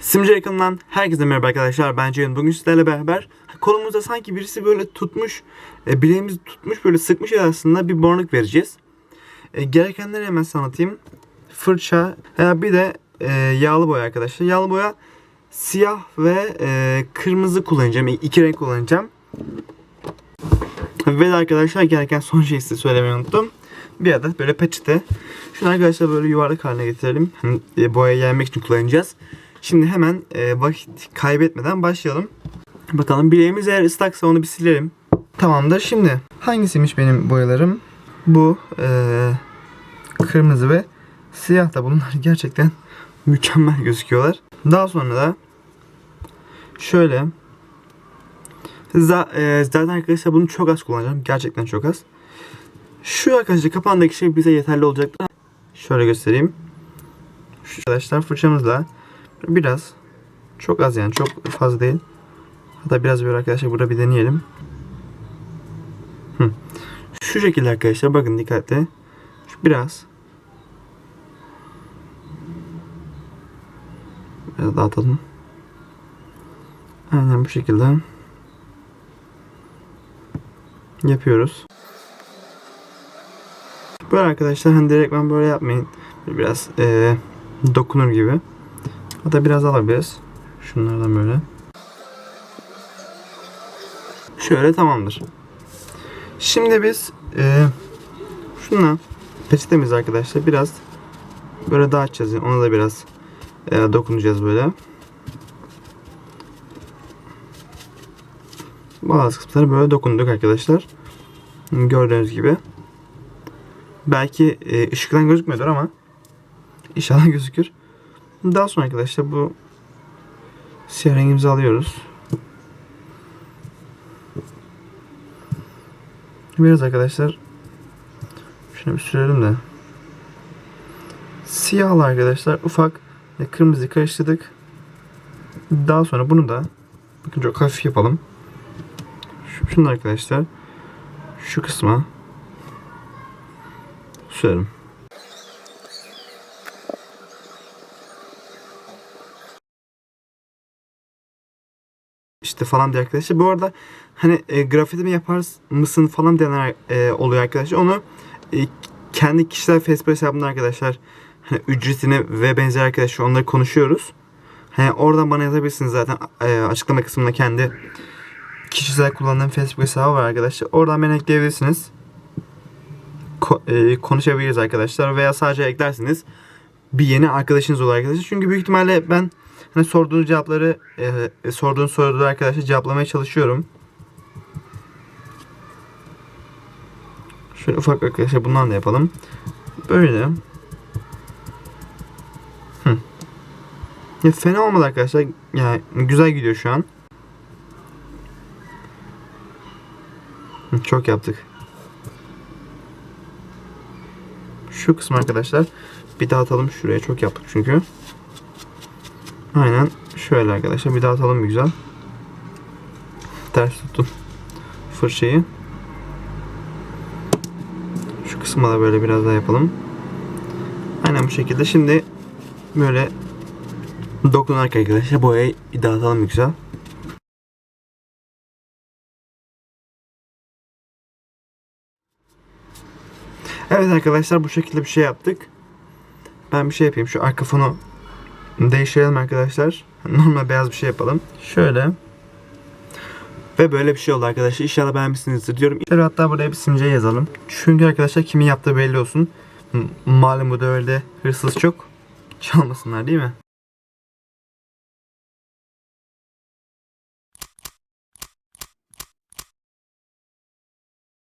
Simce yakından herkese merhaba arkadaşlar. Ben Ceyhun. Bugün sizlerle beraber kolumuzda sanki birisi böyle tutmuş, e, bileğimizi tutmuş böyle sıkmış aslında bir bornuk vereceğiz. E, gerekenleri hemen sana anlatayım. Fırça, e, bir de e, yağlı boya arkadaşlar. Yağlı boya siyah ve e, kırmızı kullanacağım. İki renk kullanacağım. Ve arkadaşlar gereken son şeyi size söylemeyi unuttum. Bir adet böyle peçete. Şunu arkadaşlar böyle yuvarlak haline getirelim. Hani, e, boya yaymak için kullanacağız. Şimdi hemen e, vakit kaybetmeden başlayalım. Bakalım bileğimiz eğer ıslaksa onu bir silelim. Tamamdır. Şimdi hangisiymiş benim boyalarım? Bu e, kırmızı ve siyah da bunlar gerçekten mükemmel gözüküyorlar. Daha sonra da şöyle e, zaten arkadaşlar bunu çok az kullanacağım. Gerçekten çok az. Şu arkadaşlar kapağındaki şey bize yeterli olacaktır. Şöyle göstereyim. Şu arkadaşlar fırçamızla biraz çok az yani çok fazla değil. Hatta biraz böyle arkadaşlar burada bir deneyelim. Hı. Şu şekilde arkadaşlar bakın dikkatli. Biraz biraz dağıtalım. Aynen bu şekilde yapıyoruz. Böyle arkadaşlar hani direkt ben böyle yapmayın. Biraz eee, dokunur gibi. Hatta biraz alabiliriz. Şunlardan böyle. Şöyle tamamdır. Şimdi biz eee şunla peçetemiz arkadaşlar biraz böyle dağıtacağız. Yani ona da biraz eee, dokunacağız böyle. Bazı kısımları böyle dokunduk arkadaşlar. Gördüğünüz gibi. Belki e, ışıktan gözükmüyordur ama inşallah gözükür. Daha sonra arkadaşlar bu siyah rengimizi alıyoruz. Biraz arkadaşlar şunu bir sürelim de. Siyahla arkadaşlar ufak ve kırmızı karıştırdık. Daha sonra bunu da bakın çok hafif yapalım. Şu- Şunu arkadaşlar şu kısma sürelim. İşte falan diye arkadaşlar. Bu arada hani e, grafiti mi yapar mısın falan diyenler e, oluyor arkadaşlar. Onu e, kendi kişisel Facebook hesabımda arkadaşlar hani ücretini ve benzer arkadaşlar onları konuşuyoruz. Hani oradan bana yazabilirsiniz zaten e, açıklama kısmında kendi kişisel kullandığım Facebook hesabı var arkadaşlar. Oradan beni ekleyebilirsiniz. Ko- e, konuşabiliriz arkadaşlar veya sadece eklersiniz bir yeni arkadaşınız olur arkadaşlar. Çünkü büyük ihtimalle ben hani sorduğunuz cevapları e, e, sorduğunuz soruları arkadaşlar cevaplamaya çalışıyorum. Şöyle ufak arkadaşlar bundan da yapalım. Böyle. Hı. Ya fena olmadı arkadaşlar. Yani güzel gidiyor şu an. Çok yaptık. Şu kısmı arkadaşlar bir daha atalım şuraya çok yaptık çünkü. Aynen şöyle arkadaşlar bir daha atalım bir güzel. Ters tuttum fırçayı. Şu kısma da böyle biraz daha yapalım. Aynen bu şekilde. Şimdi böyle dokunarak arkadaşlar boyayı bir daha bir güzel. Evet arkadaşlar bu şekilde bir şey yaptık. Ben bir şey yapayım. Şu arka fonu değiştirelim arkadaşlar. Normal beyaz bir şey yapalım. Şöyle. Ve böyle bir şey oldu arkadaşlar. İnşallah beğenmişsinizdir diyorum. Evet, hatta buraya bir simce yazalım. Çünkü arkadaşlar kimin yaptığı belli olsun. Malum bu devirde hırsız çok. Çalmasınlar değil mi?